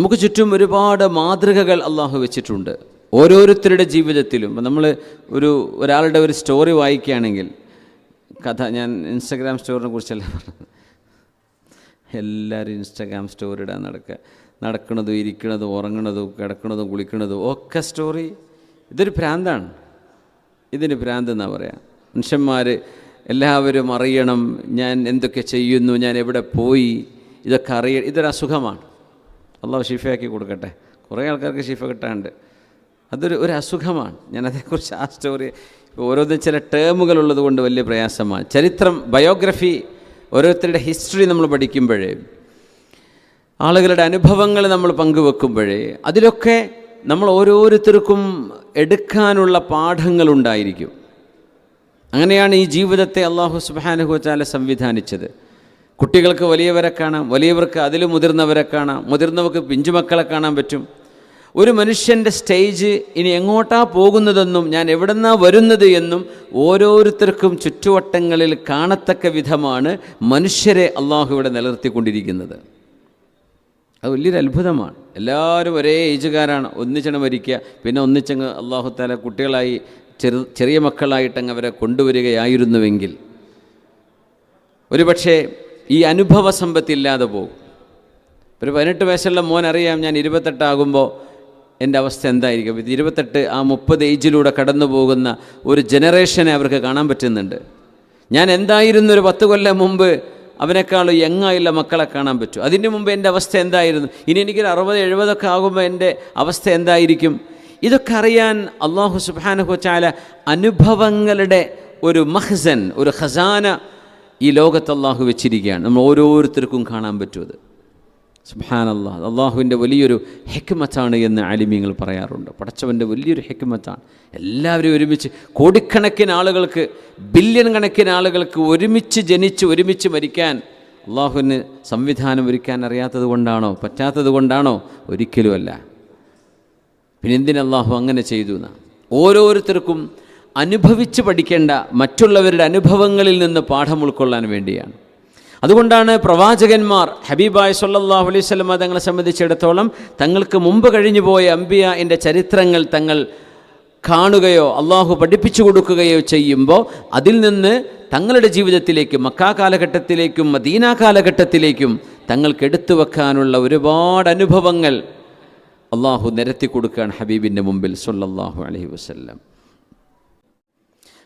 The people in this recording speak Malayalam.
നമുക്ക് ചുറ്റും ഒരുപാട് മാതൃകകൾ അള്ളാഹു വെച്ചിട്ടുണ്ട്. ഓരോരുത്തരുടെ ജീവിതത്തിലും നമ്മൾ ഒരു ഒരാളുടെ ഒരു സ്റ്റോറി വായിക്കുകയാണെങ്കിൽ കഥ ഞാൻ ഇൻസ്റ്റഗ്രാം സ്റ്റോറിനെ കുറിച്ചല്ല പറഞ്ഞത്? എല്ലാവരും ഇൻസ്റ്റഗ്രാം സ്റ്റോറി ഇടാൻ നടക്കുക. നടക്കുന്നതും ഇരിക്കുന്നതും ഉറങ്ങണതും കിടക്കുന്നതും കുളിക്കുന്നതും ഒക്കെ സ്റ്റോറി ഇതൊരു ഭ്രാന്താണ് ഇതിന് ഭ്രാന്ത് എന്നാ പറയാം? മനുഷ്യന്മാർ എല്ലാവരും അറിയണം ഞാൻ എന്തൊക്കെ ചെയ്യുന്നു ഞാൻ എവിടെ പോയി ഇതൊക്കെ അറിയ ഇതൊരു അസുഖമാണ്. അള്ളാഹു ഷിഫയാക്കി കൊടുക്കട്ടെ. കുറേ ആൾക്കാർക്ക് ഷിഫ കിട്ടാണ്ട് അതൊരു ഒരു അസുഖമാണ്. ഞാൻ അതേക്കുറിച്ച് ആ സ്റ്റോറി ഓരോന്നും ചില ടേമുകൾ ഉള്ളത് കൊണ്ട് വലിയ പ്രയാസമാണ്. ചരിത്രം ബയോഗ്രഫി ഓരോരുത്തരുടെ ഹിസ്റ്ററി നമ്മൾ പഠിക്കുമ്പോഴേ ആളുകളുടെ അനുഭവങ്ങൾ നമ്മൾ പങ്കുവെക്കുമ്പോഴേ അതിലൊക്കെ നമ്മൾ ഓരോരുത്തർക്കും എടുക്കാനുള്ള പാഠങ്ങളുണ്ടായിരിക്കും അങ്ങനെയാണ് ഈ ജീവിതത്തെ അള്ളാഹു സുബാനുഹുച്ചാല സംവിധാനിച്ചത്. കുട്ടികൾക്ക് വലിയവരെ കാണാം വലിയവർക്ക് അതിൽ മുതിർന്നവരെ കാണാം മുതിർന്നവർക്ക് പിഞ്ചുമക്കളെ കാണാൻ പറ്റും. ഒരു മനുഷ്യന്റെ സ്റ്റേജ് ഇനി എങ്ങോട്ടാ പോകുന്നതെന്നും ഞാൻ എവിടെന്നാ വരുന്നത് എന്നും ഓരോരുത്തർക്കും ചുറ്റുവട്ടങ്ങളിൽ കാണത്തക്ക വിധമാണ് മനുഷ്യരെ അള്ളാഹു ഇവിടെ നിലനിർത്തിക്കൊണ്ടിരിക്കുന്നത്. അത് വലിയൊരു അത്ഭുതമാണ്. എല്ലാവരും ഒരേ ഏജുകാരാണ് ഒന്നിച്ചങ്ങ് മരിക്കുക പിന്നെ ഒന്നിച്ചങ്ങ് അള്ളാഹുത്താല കുട്ടികളായി ചെറു ചെറിയ മക്കളായിട്ടങ്ങ് അവരെ കൊണ്ടുവരികയായിരുന്നുവെങ്കിൽ. ഒരുപക്ഷെ ഈ അനുഭവ സമ്പത്തില്ലാതെ പോകും. ഒരു പതിനെട്ട് വയസ്സുള്ള മോൻ അറിയാം ഞാൻ ഇരുപത്തെട്ടാകുമ്പോൾ എന്റെ അവസ്ഥ എന്തായിരിക്കും. ഇത് ഇരുപത്തെട്ട് ആ മുപ്പത് ഏജിലൂടെ കടന്നു പോകുന്ന ഒരു ജനറേഷനെ അവർക്ക് കാണാൻ പറ്റുന്നുണ്ട്. ഞാൻ എന്തായിരുന്നു ഒരു പത്ത് കൊല്ലം മുമ്പ് അവനേക്കാളും യങ്ങായുള്ള മക്കളെ കാണാൻ പറ്റും. അതിന് മുമ്പ് എന്റെ അവസ്ഥ എന്തായിരുന്നു? ഇനി എനിക്കൊരു അറുപത് എഴുപതൊക്കെ ആകുമ്പോൾ എന്റെ അവസ്ഥ എന്തായിരിക്കും? ഇതൊക്കെ അറിയാൻ അള്ളാഹു സുബാനഹു ചാല അനുഭവങ്ങളുടെ ഒരു മഹ്സൻ ഒരു ഖസാന ഈ ലോകത്ത് അള്ളാഹു വെച്ചിരിക്കുകയാണ്. നമ്മൾ ഓരോരുത്തർക്കും കാണാൻ പറ്റുമത്. സുഹാൻ അള്ളാഹ് അള്ളാഹുവിന്റെ വലിയൊരു ഹെക്മത്താണ് എന്ന് ആലിമ്യങ്ങൾ പറയാറുണ്ട്. പടച്ചവന്റെ വലിയൊരു ഹെക്മത്താണ്. എല്ലാവരും ഒരുമിച്ച് കോടിക്കണക്കിന് ആളുകൾക്ക് ബില്യൺ കണക്കിന് ആളുകൾക്ക് ഒരുമിച്ച് ജനിച്ച് ഒരുമിച്ച് മരിക്കാൻ അള്ളാഹുവിന് സംവിധാനം ഒരുക്കാൻ അറിയാത്തത് കൊണ്ടാണോ പറ്റാത്തത് കൊണ്ടാണോ? ഒരിക്കലുമല്ല. പിന്നെ എന്തിന് അള്ളാഹു അങ്ങനെ ചെയ്തു എന്നാണ് ഓരോരുത്തർക്കും അനുഭവിച്ച് പഠിക്കേണ്ട മറ്റുള്ളവരുടെ അനുഭവങ്ങളിൽ നിന്ന് പാഠം ഉൾക്കൊള്ളാൻ വേണ്ടിയാണ്. അതുകൊണ്ടാണ് പ്രവാചകന്മാർ ഹബീബായ് സല്ലാഹു അലൈഹി സ്വലമ തങ്ങളെ സംബന്ധിച്ചിടത്തോളം തങ്ങൾക്ക് മുമ്പ് കഴിഞ്ഞു പോയ അമ്പിയ എന്റെ ചരിത്രങ്ങൾ തങ്ങൾ കാണുകയോ അള്ളാഹു പഠിപ്പിച്ചു കൊടുക്കുകയോ ചെയ്യുമ്പോൾ അതിൽ നിന്ന് തങ്ങളുടെ ജീവിതത്തിലേക്കും മക്കാ കാലഘട്ടത്തിലേക്കും മദീന കാലഘട്ടത്തിലേക്കും തങ്ങൾക്ക് എടുത്തു വെക്കാനുള്ള ഒരുപാട് അനുഭവങ്ങൾ അള്ളാഹു നിരത്തി കൊടുക്കുകയാണ് ഹബീബിന്റെ മുമ്പിൽ സല്ലല്ലാഹു അലൈഹി വസല്ലം.